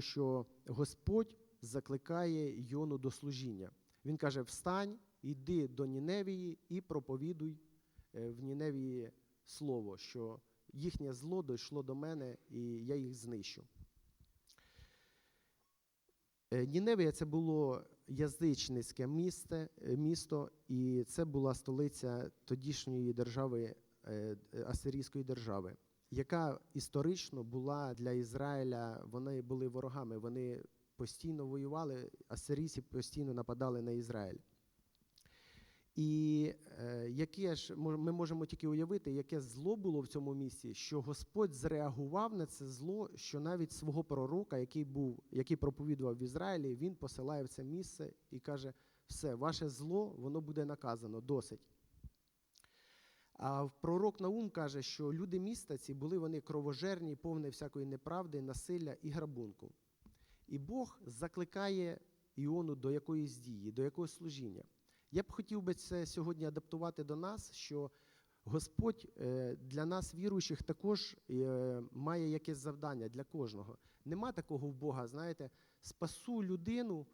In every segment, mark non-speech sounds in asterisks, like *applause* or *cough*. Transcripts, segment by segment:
що Господь закликає Йону до служіння. Він каже: Встань, йди до Ніневії і проповідуй е, в Ніневії слово, що їхнє зло дійшло до мене, і я їх знищу. Е, Ніневія це було язичницьке місце, е, місто, і це була столиця тодішньої держави, Асирійської держави, яка історично була для Ізраїля, вони були ворогами, вони постійно воювали, асирійці постійно нападали на Ізраїль. І е, яке ж ми можемо тільки уявити, яке зло було в цьому місці, що Господь зреагував на це зло, що навіть свого пророка, який був, який проповідував в Ізраїлі, він посилає в це місце і каже: все, ваше зло, воно буде наказано, досить. А пророк Наум каже, що люди міста ці були вони кровожерні, повні всякої неправди, насилля і грабунку. І Бог закликає Іону до якоїсь дії, до якогось служіння. Я б хотів би це сьогодні адаптувати до нас, що Господь е, для нас, віруючих, також е, має якесь завдання для кожного. Нема такого в Бога, знаєте, спасу людину.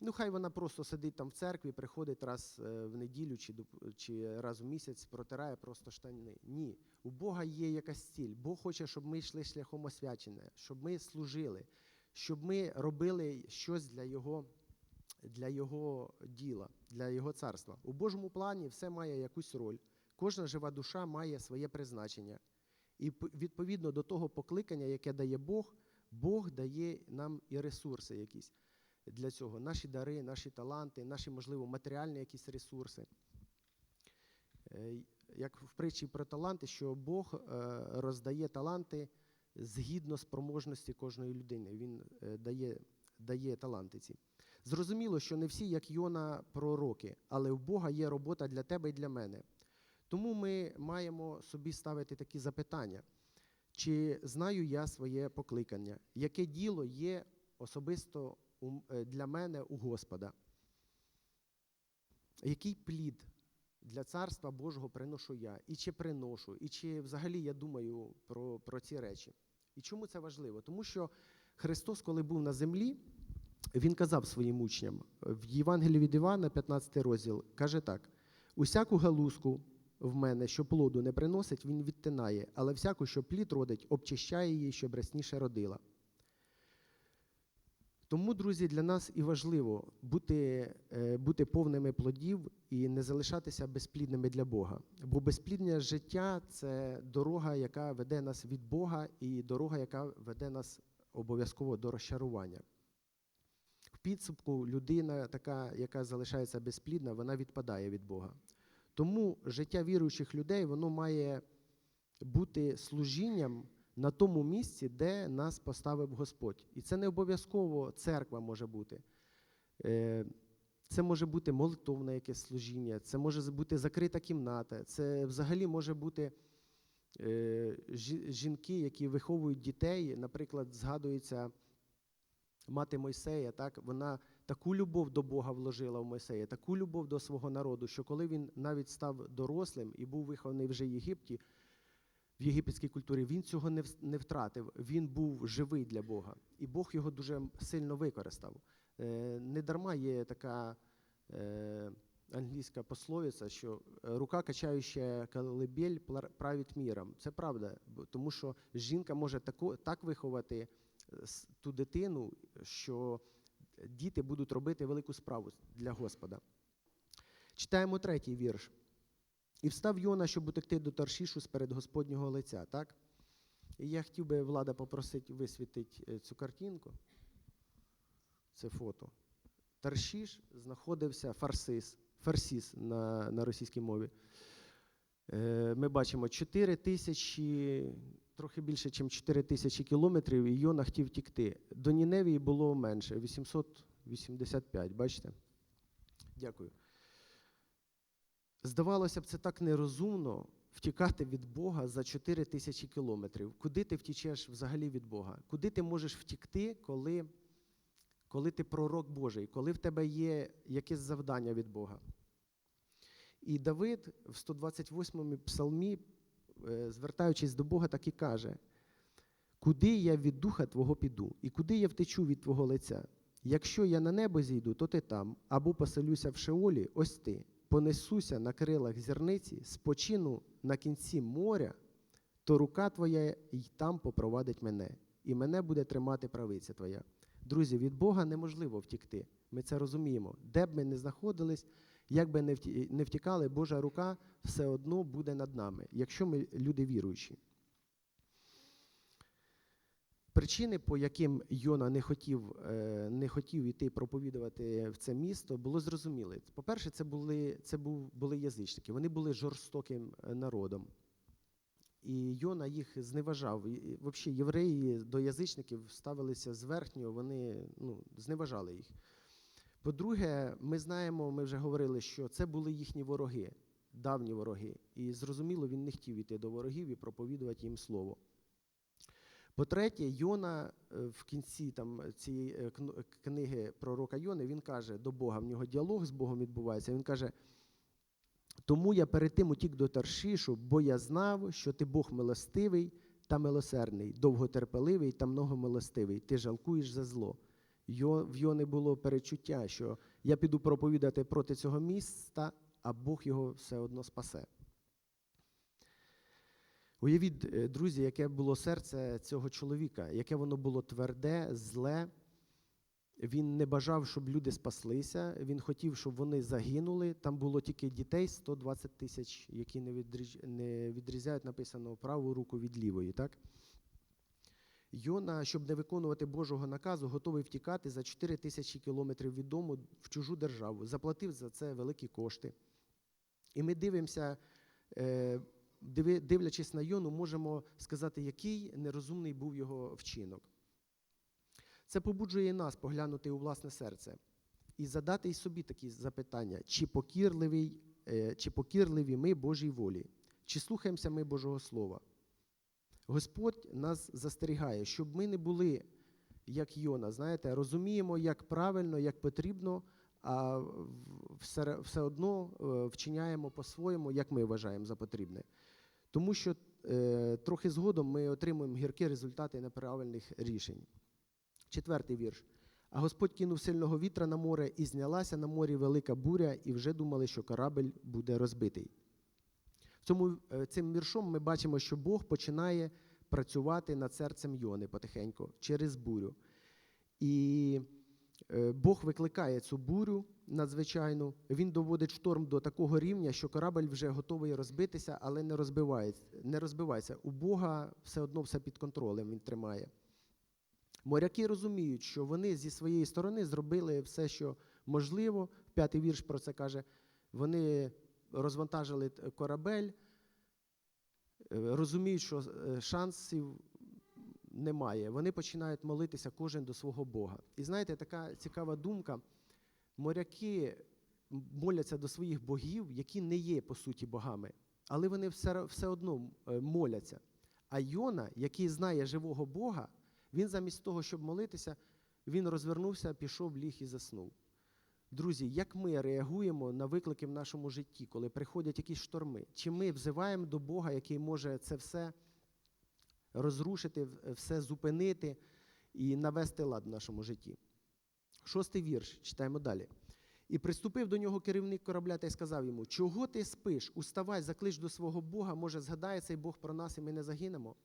Ну, хай вона просто сидить там в церкві, приходить раз е, в неділю чи, чи раз в місяць, протирає просто штани. Ні. У Бога є якась ціль. Бог хоче, щоб ми йшли шляхом освячення, щоб ми служили, щоб ми робили щось для Його, для його діла, для Його царства. У Божому плані все має якусь роль. Кожна жива душа має своє призначення. І відповідно до того покликання, яке дає Бог, Бог дає нам і ресурси якісь для цього. Наші дари, наші таланти, наші, можливо, матеріальні якісь ресурси. Е, Як в притчі про таланти, що Бог е, роздає таланти згідно спроможності кожної людини. Він е, дає, дає таланти ці. Зрозуміло, що не всі, як Йона, пророки, але в Бога є робота для тебе і для мене. Тому ми маємо собі ставити такі запитання: чи знаю я своє покликання? Яке діло є особисто для мене у Господа? Який плід для царства Божого приношу я? І чи приношу, і чи взагалі я думаю про, про ці речі? І чому це важливо? Тому що Христос, коли був на землі, він казав своїм учням в Євангелії від Івана, 15 розділ, каже так: усяку галузку в мене, що плоду не приносить, він відтинає, але всяку, що плід родить, обчищає її, щоб рясніше родила. Тому, друзі, для нас і важливо бути, е, бути повними плодів і не залишатися безплідними для Бога. Бо безплідне життя це дорога, яка веде нас від Бога, і дорога, яка веде нас обов'язково до розчарування. В підсумку людина, така, яка залишається безплідна, вона відпадає від Бога. Тому життя віруючих людей воно має бути служінням на тому місці, де нас поставив Господь. І це не обов'язково церква може бути. Е, Це може бути молитовне якесь служіння, це може бути закрита кімната, це взагалі може бути е, жінки, які виховують дітей. Наприклад, згадується мати Мойсея, так, вона таку любов до Бога вложила в Мойсея, таку любов до свого народу, що коли він навіть став дорослим і був вихований вже в Єгипті, в єгипетській культурі, він цього не втратив. Він був живий для Бога. І Бог його дуже сильно використав. Е, Недарма є така е, англійська пословиця, що е, рука, качаюча колыбель, пла- править міром. Це правда, тому що жінка може так виховати ту дитину, що діти будуть робити велику справу для Господа. Читаємо третій вірш. І встав Йона, щоб утекти до Таршішу сперед Господнього лиця. Так? І я хотів би влада попросити висвітити е, цю картинку. Це фото. Таршіш знаходився Фарсис, Фарсіс на, на російській мові. Е, Ми бачимо 4 тисячі, трохи більше, ніж 4 тисячі кілометрів, і Йона хотів тікти. До Ніневії було менше 885, бачите? Дякую. Здавалося б, це так нерозумно втікати від Бога за 4 тисячі кілометрів. Куди ти втічеш взагалі від Бога? Куди ти можеш втікти, коли, коли ти пророк Божий, коли в тебе є якесь завдання від Бога? І Давид в 128-му псалмі, е, звертаючись до Бога, так і каже: Куди я від духа Твого піду, і куди я втечу від Твого лиця? Якщо я на небо зійду, то ти там, або поселюся в Шеолі, ось ти, понесуся на крилах зірниці, спочину на кінці моря, то рука твоя й там попровадить мене, і мене буде тримати правиця твоя. Друзі, від Бога неможливо втікти. Ми це розуміємо. Де б ми не знаходились, як би не втікали, Божа рука все одно буде над нами, якщо ми люди віруючі. Причини, по яким Йона не хотів, е, не хотів іти проповідувати в це місто, було зрозуміле. По-перше, це були, це був, були язичники, вони були жорстоким е, народом. І Йона їх зневажав. Взагалі, євреї до язичників ставилися зверхньо, вони ну, зневажали їх. По-друге, ми знаємо, ми вже говорили, що це були їхні вороги, давні вороги. І зрозуміло, він не хотів іти до ворогів і проповідувати їм слово. По-третє, Йона е, в кінці там, цієї е, книги пророка Йони, він каже до Бога, в нього діалог з Богом відбувається. Він каже: тому я перед тим утік до Таршишу, бо я знав, що ти Бог милостивий та милосердний, довготерпеливий та многомилостивий. Ти жалкуєш за зло. В Йони було перечуття, що я піду проповідати проти цього міста, а Бог його все одно спасе. Уявіть, е, друзі, яке було серце цього чоловіка, яке воно було тверде, зле. Він не бажав, щоб люди спаслися. Він хотів, щоб вони загинули. Там було тільки дітей 120 тисяч, які не, не відрізяють написано праву руку від лівої. Так? Йона, щоб не виконувати Божого наказу, готовий втікати за 4 тисячі кілометрів від дому в чужу державу. Заплатив за це великі кошти. І ми дивимося, е, дивлячись на Йону, можемо сказати, який нерозумний був його вчинок. Це побуджує нас поглянути у власне серце і задати й собі такі запитання, чи покірливий, е, чи покірливі ми Божій волі, чи слухаємося ми Божого Слова. Господь нас застерігає, щоб ми не були, як Йона, знаєте, розуміємо, як правильно, як потрібно, а все, все одно е, вчиняємо по-своєму, як ми вважаємо за потрібне. Тому що е, трохи згодом ми отримуємо гіркі результати неправильних рішень. Четвертий вірш. А Господь кинув сильного вітра на море, і знялася на морі велика буря, і вже думали, що корабель буде розбитий. Цьому, е, цим віршом ми бачимо, що Бог починає працювати над серцем Йони потихеньку через бурю. І Бог викликає цю бурю надзвичайну. Він доводить шторм до такого рівня, що корабель вже готовий розбитися, але не розбивається. Не розбивається. У Бога все одно все під контролем він тримає. Моряки розуміють, що вони зі своєї сторони зробили все, що можливо. П'ятий вірш про це каже. Вони розвантажили корабель, е, розуміють, що е, шансів немає. Вони починають молитися кожен до свого Бога. І знаєте, така цікава думка. Моряки моляться до своїх богів, які не є по суті богами, але вони все, все одно е, моляться. А Йона, який знає живого Бога, він замість того, щоб молитися, він розвернувся, пішов, ліг і заснув. Друзі, як ми реагуємо на виклики в нашому житті, коли приходять якісь шторми? Чи ми взиваємо до Бога, який може це все розрушити, все зупинити і навести лад в нашому житті? Шостий вірш, читаємо далі. І приступив до нього керівник корабля та й сказав йому: Чого ти спиш? Уставай, заклич до свого Бога, може, згадає цей Бог про нас, і ми не загинемо.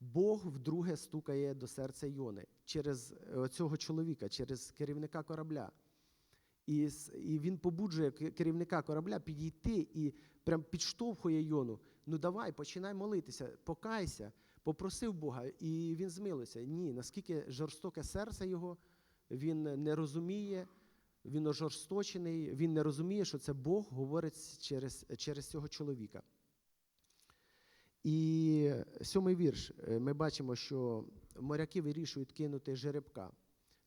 Бог вдруге стукає до серця Йони через е, цього чоловіка, через керівника корабля. І, і він побуджує керівника корабля підійти і прям підштовхує Йону. Ну давай, починай молитися, покайся, попросив Бога, і він змилився. Ні, наскільки жорстоке серце його, він не розуміє, він ожорсточений, він не розуміє, що це Бог говорить через, через цього чоловіка. І сьомий вірш. Е, Ми бачимо, що моряки вирішують кинути жеребка.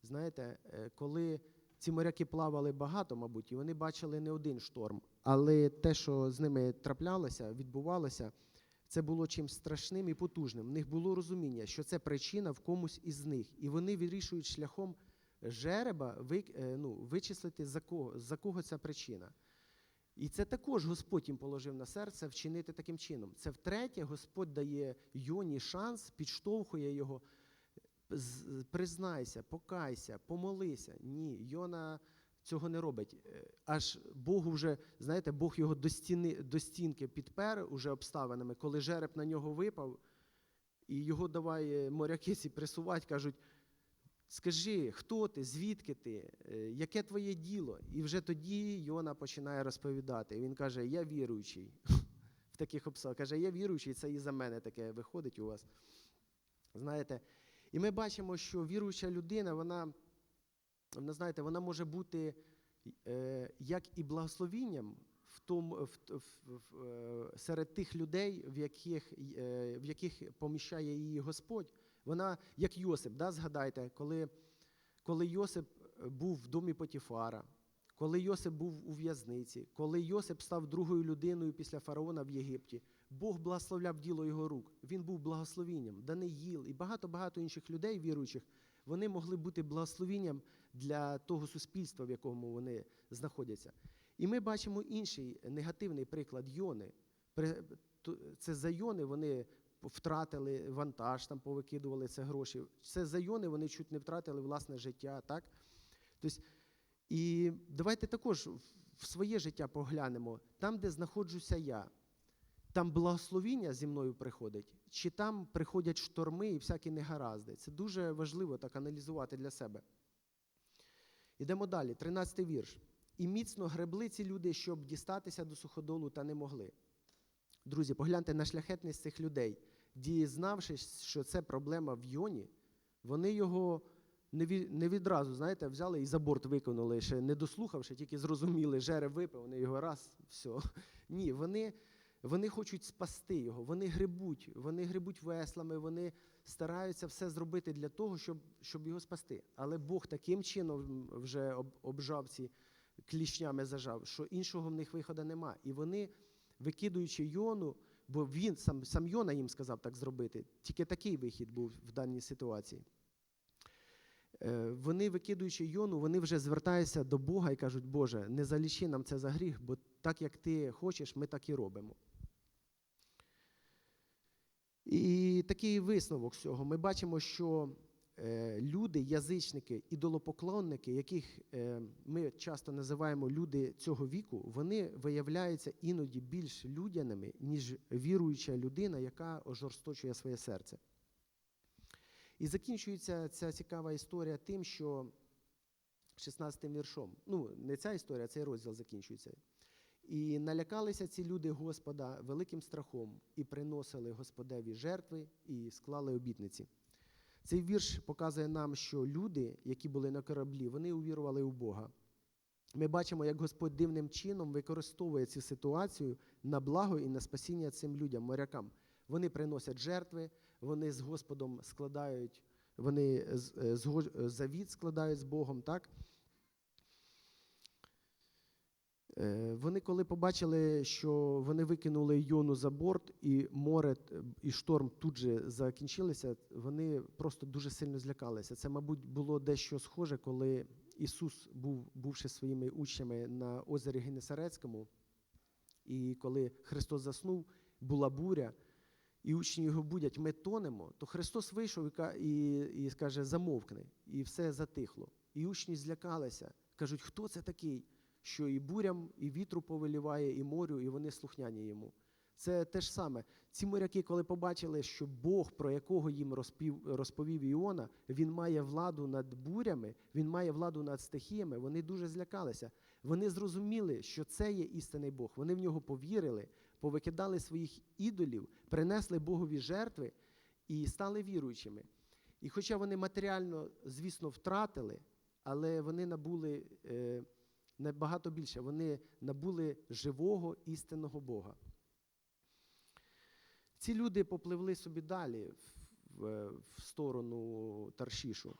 Знаєте, е, коли ці моряки плавали багато, мабуть, і вони бачили не один шторм, але те, що з ними траплялося, відбувалося, це було чимось страшним і потужним. В них було розуміння, що це причина в комусь із них. І вони вирішують шляхом жереба е, ну, вичислити, за кого, за кого ця причина. І це також Господь їм положив на серце вчинити таким чином. Це втретє, Господь дає Йоні шанс, підштовхує його. Признайся, покайся, помолися. Ні, Йона цього не робить. Е, Аж Богу вже, знаєте, Бог його до, стіни, до стінки підпер уже обставинами, коли жереб на нього випав, і його давай е, моряки ці присувати, кажуть, скажи, хто ти, звідки ти, е, яке твоє діло? І вже тоді Йона починає розповідати. Він каже: Я віруючий. *laughs* В таких обставинах. Каже, я віруючий, це і за мене таке виходить у вас. Знаєте, і ми бачимо, що віруюча людина, вона, вона знаєте, вона може бути е, як і благословінням в тому, в, в, в, е, серед тих людей, в яких, е, в яких поміщає її Господь. Вона як Йосип, да, згадайте, коли, коли Йосип був в домі Потіфара, коли Йосип був у в'язниці, коли Йосип став другою людиною після фараона в Єгипті, Бог благословляв діло його рук. Він був благословінням. Даниїл і багато-багато інших людей, віруючих, вони могли бути благословінням для того суспільства, в якому вони знаходяться. І ми бачимо інший негативний приклад Йони. Це за Йони вони втратили вантаж, там повикидували це гроші. Це за Йони вони чуть не втратили власне життя. Так? Тобто, і давайте також в своє життя поглянемо, там, де знаходжуся я, там благословіння зі мною приходить, чи там приходять шторми і всякі негаразди. Це дуже важливо так аналізувати для себе. Ідемо далі, 13 вірш. І міцно гребли ці люди, щоб дістатися до суходолу, та не могли. Друзі, погляньте на шляхетність цих людей. Дізнавшись, що це проблема в Йоні, вони його не, відразу, знаєте, взяли і за борт викинули, ще не дослухавши, тільки зрозуміли, жереб випив, вони його раз, все. Ні, вони, вони хочуть спасти його, вони грибуть, вони грибуть веслами, вони стараються все зробити для того, щоб, щоб його спасти. Але Бог таким чином вже об, обжав ці клішнями зажав, що іншого в них виходу нема. І вони, викидуючи Йону, бо він сам, сам Йона їм сказав так зробити, тільки такий вихід був в даній ситуації. Е, Вони, викидуючи Йону, вони вже звертаються до Бога і кажуть, Боже, не залічи нам це за гріх, бо так як ти хочеш, ми так і робимо. І такий висновок з цього. Ми бачимо, що е, люди, язичники, ідолопоклонники, яких е, ми часто називаємо люди цього віку, вони виявляються іноді більш людяними, ніж віруюча людина, яка ожорсточує своє серце. І закінчується ця цікава історія тим, що 16 віршом, ну, не ця історія, цей розділ закінчується. І налякалися ці люди Господа великим страхом, і приносили Господеві жертви, і склали обітниці. Цей вірш показує нам, що люди, які були на кораблі, вони увірували у Бога. Ми бачимо, як Господь дивним чином використовує цю ситуацію на благо і на спасіння цим людям, морякам. Вони приносять жертви, вони з Господом складають, вони з- е, завіт складають з Богом, так? Е, Вони, коли побачили, що вони викинули Йону за борт, і море і шторм тут же закінчилися, вони просто дуже сильно злякалися. Це, мабуть, було дещо схоже, коли Ісус був, бувши своїми учнями на озері Генесарецькому, і коли Христос заснув, була буря, і учні його будять, ми тонемо, то Христос вийшов і, і, і каже, замовкни, і все затихло. І учні злякалися, кажуть, хто це такий? Що і бурям, і вітру повеліває, і морю, і вони слухняні йому. Це те ж саме. Ці моряки, коли побачили, що Бог, про якого їм розпів, розповів Іона, він має владу над бурями, він має владу над стихіями, вони дуже злякалися. Вони зрозуміли, що це є істинний Бог. Вони в нього повірили, повикидали своїх ідолів, принесли Богові жертви і стали віруючими. І хоча вони матеріально, звісно, втратили, але вони набули. Е, набагато більше. Вони набули живого істинного Бога. Ці люди попливли собі далі в, в сторону Таршішу.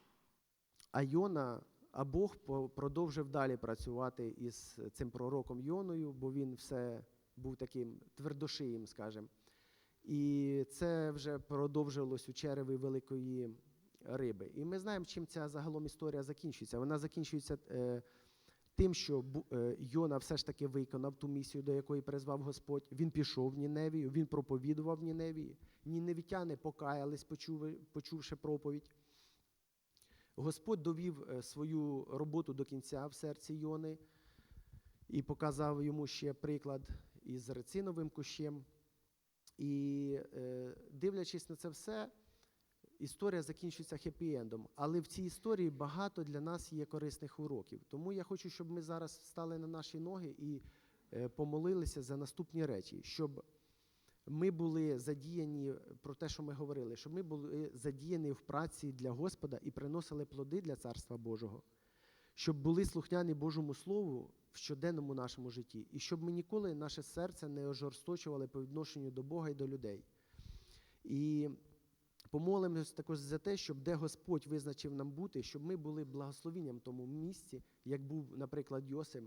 А Йона, а Бог продовжив далі працювати із цим пророком Йоною, бо він все був таким твердошиїм, скажімо. І це вже продовжилось у череві великої риби. І ми знаємо, чим ця загалом історія закінчується. Вона закінчується е, тим, що е, Йона все ж таки виконав ту місію, до якої призвав Господь. Він пішов в Ніневію, він проповідував в Ніневії. Ніневітяни покаялись, почувши проповідь. Господь довів е, свою роботу до кінця в серці Йони і показав йому ще приклад із рециновим кущем. І е, дивлячись на це все, історія закінчується хеппі-ендом. Але в цій історії багато для нас є корисних уроків. Тому я хочу, щоб ми зараз встали на наші ноги і е, помолилися за наступні речі, щоб ми були задіяні про те, що ми говорили, щоб ми були задіяні в праці для Господа і приносили плоди для Царства Божого, щоб були слухняні Божому Слову в щоденному нашому житті, і щоб ми ніколи наше серце не ожорсточували по відношенню до Бога і до людей. І помолимось також за те, щоб де Господь визначив нам бути, щоб ми були благословенням тому місці, як був, наприклад, Йосип,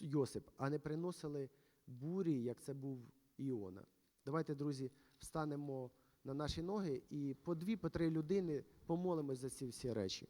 Йосип, а не приносили бурі, як це був Іона. Давайте, друзі, встанемо на наші ноги і по дві, по три людини помолимось за ці всі речі.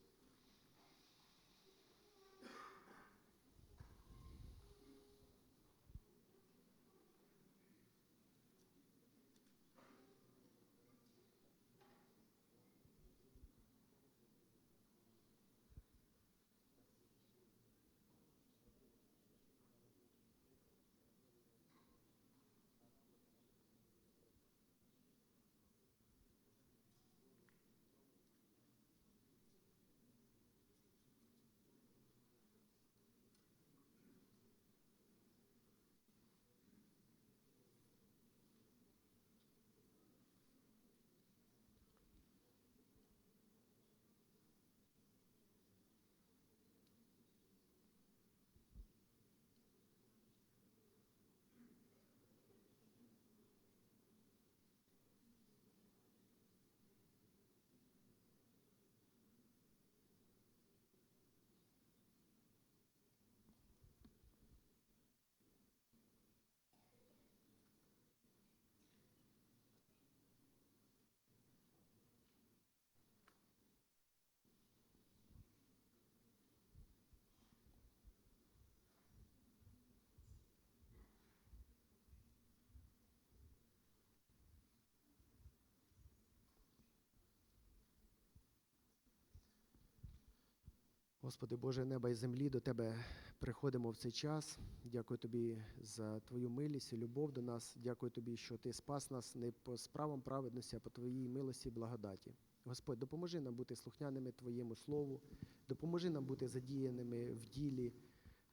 Господи Боже неба і землі, до Тебе приходимо в цей час. Дякую Тобі за Твою милість і любов до нас. Дякую Тобі, що Ти спас нас не по справам праведності, а по Твоїй милості і благодаті. Господь, допоможи нам бути слухняними Твоєму Слову, допоможи нам бути задіяними в ділі,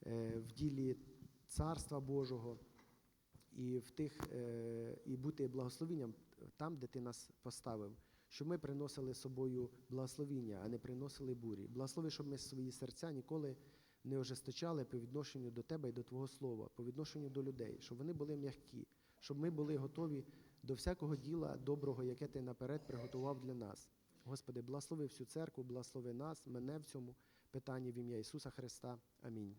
е, в ділі Царства Божого і, в тих, е, і бути благословенням там, де Ти нас поставив щоб ми приносили собою благословіння, а не приносили бурі. Благослови, щоб ми свої серця ніколи не ожесточали по відношенню до Тебе і до Твого Слова, по відношенню до людей, щоб вони були м'які, щоб ми були готові до всякого діла доброго, яке Ти наперед приготував для нас. Господи, благослови всю церкву, благослови нас, мене в цьому питанні в ім'я Ісуса Христа. Амінь.